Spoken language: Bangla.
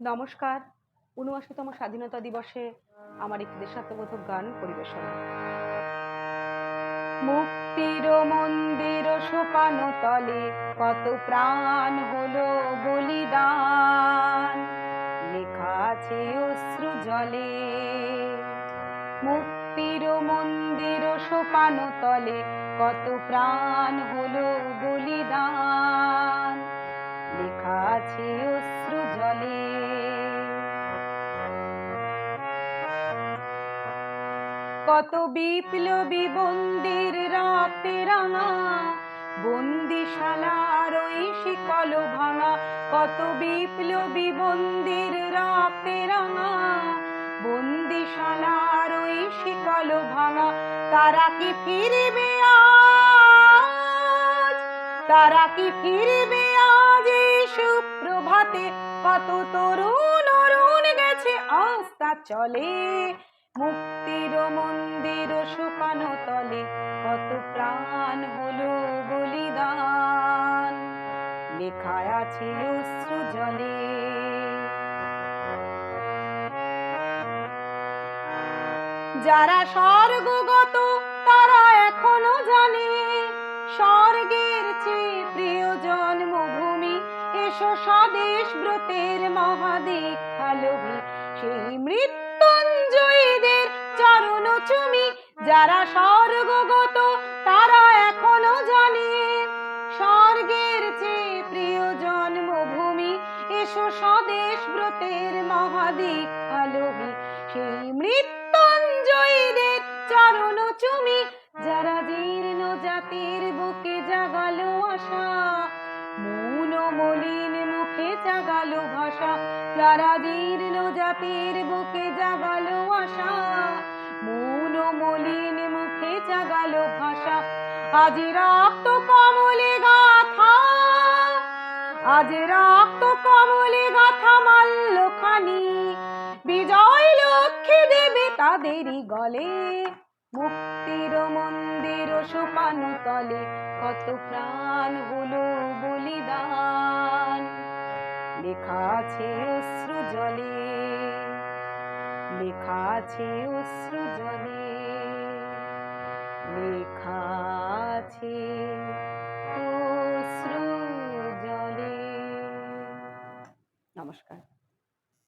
নমস্কার। ঊনআশিতম স্বাধীনতা দিবসে আমার একটি দেশাত্মবোধক গান পরিবেশনা। মুক্তির মন্দির সোপান তলে কত প্রাণ হলো বলিদান। লেখা আছে অশ্রু জলে। মুক্তির মন্দির সোপান তলে কত প্রাণ হলো বলিদান কত বিপ্লবী বন্দির রাতে রাঙা। বন্দিশালার ওই শিকল ভাঙা। কত বিপ্লবী বন্দির রাতে রাঙা। বন্দিশালার ওই শিকল ভাঙা। তারা কি ফিরবে আজ? তারা কি ফিরবে আজ এই সুপ্রভাতে? কত তরুণ অরুণ গেছে, আস্তা চলে। মুক্তির মন্দির শুকানো তলে কত প্রাণ হলো বলিদান। লেখা আছে অশ্রু জলে। যারা স্বর্গগত তারা এখনও জানে, স্বর্গের চেয়ে প্রিয় জন্মভূমি এসো স্বদেশ ব্রতের মহাদীক্ষা লোভী সেই মৃত্যুঞ্জয়ীদের যারা স্বর্গগত, তারা এখনও জানে। স্বর্গের চেয়ে প্রিয় জন্মভূমি এসো স্বদেশ ব্রতের মহাদীক্ষা লোভী সেই মৃত্যুঞ্জয়ীদের চরণ চুমি, যারা জীর্ণ জাতির বুকে জাগালো আশা। মৌন মলিন মুখে জাগালো ভাষা, যারা জীর্ণ জাতির বুকে জাগালো আশা। আজ রক্ত কমলে গাথা। আজ রক্ত কমলে গাথা মাল্য খানি বিজয় লক্ষ্মী দেবে তাদেরই গলে। মুক্তির মন্দির সোপান তলে কত প্রাণ হলো বলিদান। লেখা আছে অশ্রু জলে, লেখা আছে অশ্রু জলে।